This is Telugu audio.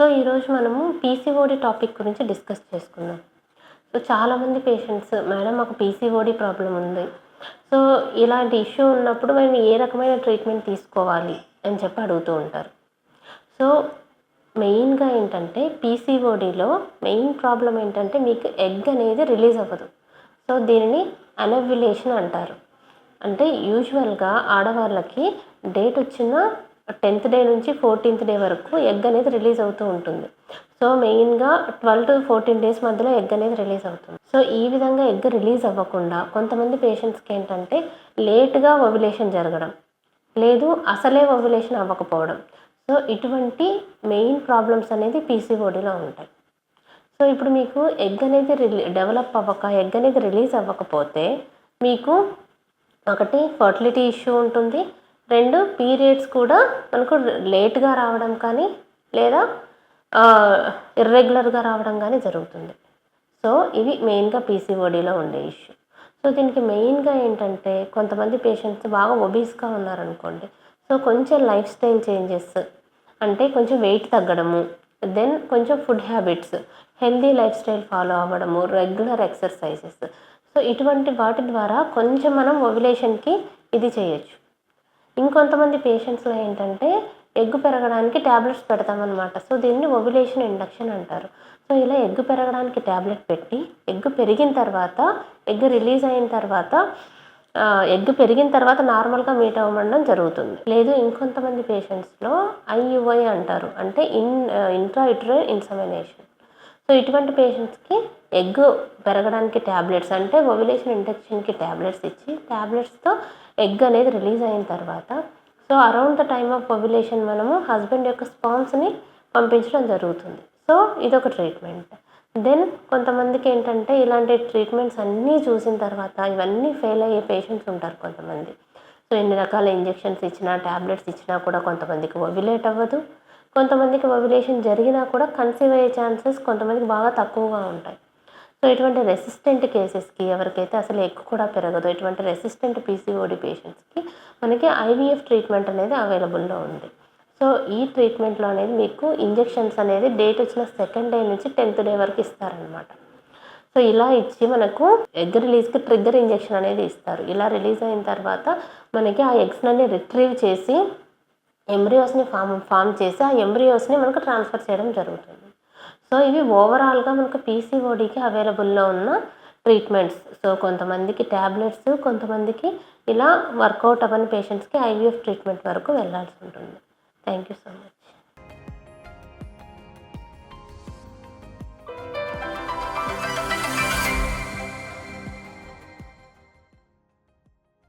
సో ఈరోజు మనము పీసీఓడి టాపిక్ గురించి డిస్కస్ చేసుకుందాం. సో చాలామంది పేషెంట్స్ మేడం మాకు పీసీఓడి ప్రాబ్లం ఉంది. సో ఇలాంటి ఇష్యూ ఉన్నప్పుడు మేము ఏ రకమైన ట్రీట్మెంట్ తీసుకోవాలి? అని చెప్పి అడుగుతూ ఉంటారు. సో మెయిన్గా ఏంటంటే పీసీఓడిలో మెయిన్ ప్రాబ్లం ఏంటంటే మీకు ఎగ్ అనేది రిలీజ్ అవ్వదు. సో దీనిని అనవ్యులేషన్ అంటారు. అంటే యూజువల్గా ఆడవాళ్ళకి డేట్ వచ్చిన టెన్త్ డే నుంచి ఫోర్టీన్త్ డే వరకు ఎగ్ అనేది రిలీజ్ అవుతూ ఉంటుంది. సో మెయిన్గా ట్వెల్వ్ టు ఫోర్టీన్ డేస్ మధ్యలో ఎగ్ అనేది రిలీజ్ అవుతుంది. సో ఈ విధంగా ఎగ్ రిలీజ్ అవ్వకుండా కొంతమంది పేషెంట్స్కి ఏంటంటే లేట్గా ఓవ్యులేషన్ జరగడం లేదు అసలే ఓవ్యులేషన్ అవ్వకపోవడం. సో ఇటువంటి మెయిన్ ప్రాబ్లమ్స్ అనేది పీసీఓడిలో ఉంటాయి. సో ఇప్పుడు మీకు ఎగ్ అనేది రిలీ డెవలప్ అవ్వక ఎగ్ అనేది రిలీజ్ అవ్వకపోతే మీకు ఒకటి ఫర్టిలిటీ ఇష్యూ ఉంటుంది రెండు పీరియడ్స్ కూడా మనకు లేట్గా రావడం కానీ లేదా ఇర్రెగ్యులర్గా రావడం కానీ జరుగుతుంది. సో ఇవి మెయిన్గా పీసీఓడిలో ఉండే ఇష్యూ సో దీనికి మెయిన్గా ఏంటంటే కొంతమంది పేషెంట్స్ బాగా ఒబీస్గా ఉన్నారనుకోండి. సో కొంచెం లైఫ్ స్టైల్ చేంజెస్ అంటే కొంచెం వెయిట్ తగ్గడము దెన్ కొంచెం food habits healthy life style follow అవ్వడము రెగ్యులర్ ఎక్సర్సైజెస్ సో ఇటువంటి వాటి ద్వారా కొంచెం మనం ఒవిలేషన్కి ఇది చేయొచ్చు. ఇంకొంతమంది పేషెంట్స్లో ఏంటంటే ఎగ్ పెరగడానికి ట్యాబ్లెట్స్ పెడతామన్నమాట. సో దీన్ని ఓవ్యులేషన్ ఇండక్షన్ అంటారు. సో ఇలా ఎగ్ పెరగడానికి ట్యాబ్లెట్ పెట్టి ఎగ్ పెరిగిన తర్వాత ఎగ్ రిలీజ్ అయిన తర్వాత ఎగ్ పెరిగిన తర్వాత నార్మల్గా మీట్ అవ్వడం జరుగుతుంది. లేదు ఇంకొంతమంది పేషెంట్స్లో ఐయుఐ అంటారు. అంటే ఇన్ ఇంట్రా ఇటరే ఇన్సమినేషన్ సో ఇటువంటి పేషెంట్స్కి ఎగ్ పెరగడానికి ట్యాబ్లెట్స్ అంటే ఒవిలేషన్ ఇండక్షన్కి ట్యాబ్లెట్స్ ఇచ్చి ట్యాబ్లెట్స్తో ఎగ్ అనేది రిలీజ్ అయిన తర్వాత so around the time of ovulation మనము హస్బెండ్ యొక్క స్పామ్స్ని పంపించడం జరుగుతుంది. సో ఇదొక ట్రీట్మెంట్ దెన్ కొంతమందికి ఏంటంటే ఇలాంటి ట్రీట్మెంట్స్ అన్నీ చూసిన తర్వాత ఇవన్నీ ఫెయిల్ అయ్యే పేషెంట్స్ ఉంటారు కొంతమంది. సో ఎన్ని రకాల ఇంజెక్షన్స్ ఇచ్చినా ట్యాబ్లెట్స్ ఇచ్చినా కూడా కొంతమందికి ఒవిలేట్ అవ్వదు. కొంతమందికి ఓవ్యులేషన్ జరిగినా కూడా కన్సీవ్ అయ్యే ఛాన్సెస్ కొంతమందికి బాగా తక్కువగా ఉంటాయి. సో ఇటువంటి రెసిస్టెంట్ కేసెస్కి ఎవరికైతే అసలు ఎక్కువ కూడా పెరగదు ఇటువంటి రెసిస్టెంట్ పీసీఓడి పేషెంట్స్కి మనకి ఐవీఎఫ్ ట్రీట్మెంట్ అనేది అవైలబుల్లో ఉంది. సో ఈ ట్రీట్మెంట్లో అనేది మీకు ఇంజెక్షన్స్ అనేది డేట్ వచ్చిన సెకండ్ డే నుంచి టెన్త్ డే వరకు ఇస్తారనమాట సో ఇలా ఇచ్చి మనకు ఎగ్ రిలీజ్కి ట్రిగ్గర్ ఇంజెక్షన్ అనేది ఇస్తారు. ఇలా రిలీజ్ అయిన తర్వాత మనకి ఆ ఎగ్స్ని రిట్రీవ్ చేసి ఎంబ్రియోస్ని ఫామ్ ఫామ్ చేసి ఆ ఎంబ్రియోస్ని మనకు ట్రాన్స్ఫర్ చేయడం జరుగుతుంది. సో ఇవి ఓవరాల్గా మనకు పీసీఓడికి అవైలబుల్లో ఉన్న ట్రీట్మెంట్స్ సో కొంతమందికి ట్యాబ్లెట్స్ కొంతమందికి ఇలా వర్కౌట్ అవ్వని పేషెంట్స్కి ఐవీఎఫ్ ట్రీట్మెంట్ వరకు వెళ్ళాల్సి ఉంటుంది. Thank you so much